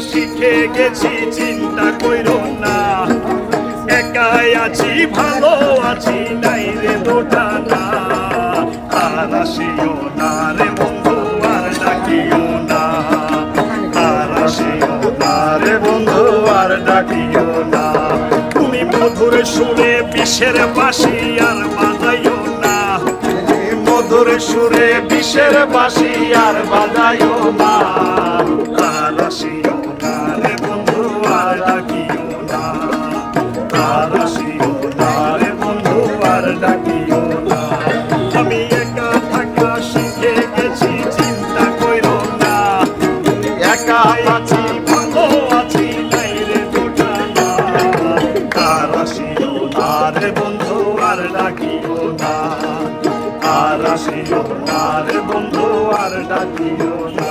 শিখে গেছি চিন্তা কইরো না। একাই আছি, ভালো আছি, নাই রে দোটানা আর আসিও না রে বন্ধু, আর ডাকিও না। আর আসিও না রে বন্ধু, আর ডাকিও না। তুমি মধুর সুরে বিষের বাসি আর বাজাইও না। মধুর সুরে বিষের বাসি আর বাজাইও না। আর আসিও আসিও না বন্ধু আর ডাকিও না।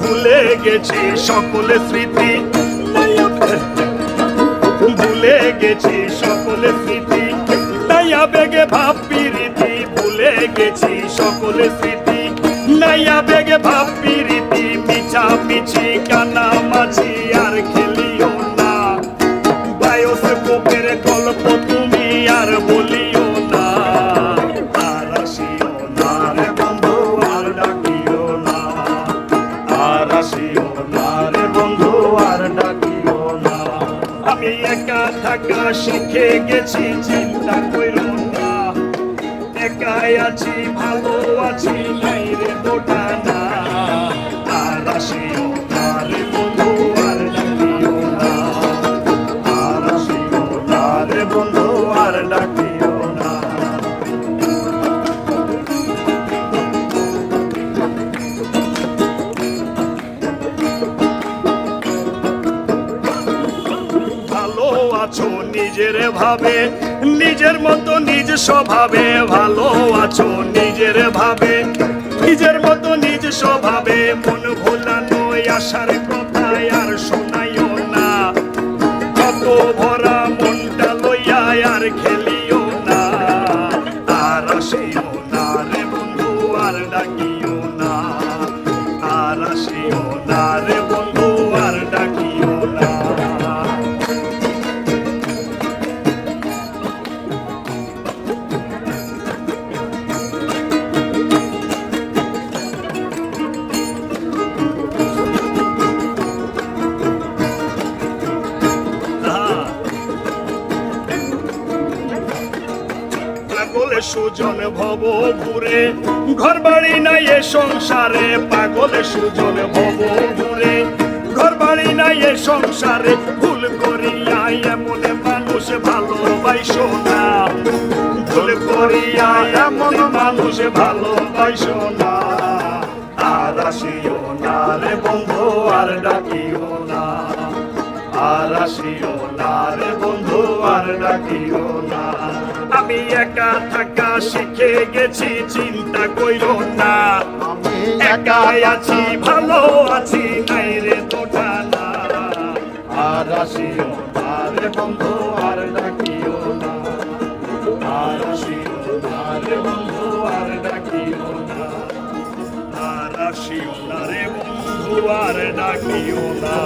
ভুলে গেছি সকল স্মৃতি। ভুলে গেছি সকল স্মৃতি। আবেগে ভাব রীতি, ভুলে গেছি সকল স্মৃতি। নাই আবেগে ভাব রীতি, মিছা মিছি, কানা মাছি। আমি একা থাকা শিখে গেছি, চিন্তা কইরো না। একাই আছি, ভালো আছি, নাই রে দোটানা আর আসিও আছো নিজের ভাবে, নিজের মতো নিজ স্বভাবে ভালো আছো নিজের ভাবে, নিজের মতো নিজ স্বভাবে মন ভোলানো আসার কথা আর শোনাইও না। কত ভরা মনটা লইয়া আর খেলিও না, আর আসিও না রে বন্ধু, আর ডাকিও না, আর আসিও না রে পাগলে সুজন ভব ঘুরে ঘর বাড়ি নাই এ সংসারে, পাগলে সুজন ভব ঘুরে ঘর বাড়ি নাই এ সংসারে, ভুল করিয়া এমন মানুষ ভালোবাসো না। ভুল করিয়া এমন মানুষ ভালোবাসো না। আর আসিও না রে বন্ধু, আর ডাকিও না। আর আসিও না রে বন্ধু, আর ডাকিও না। আমি একা থাকা শিখে গেছি চিন্তা কইরো না। একাই আছি ভালো আছি নাই রে তোটা না আর আসিও না রে বন্ধু আর ডাকিও না। আর আসিও না রে বন্ধু আর ডাকিও না। আর আসিও না রে বন্ধু আর ডাকিও না।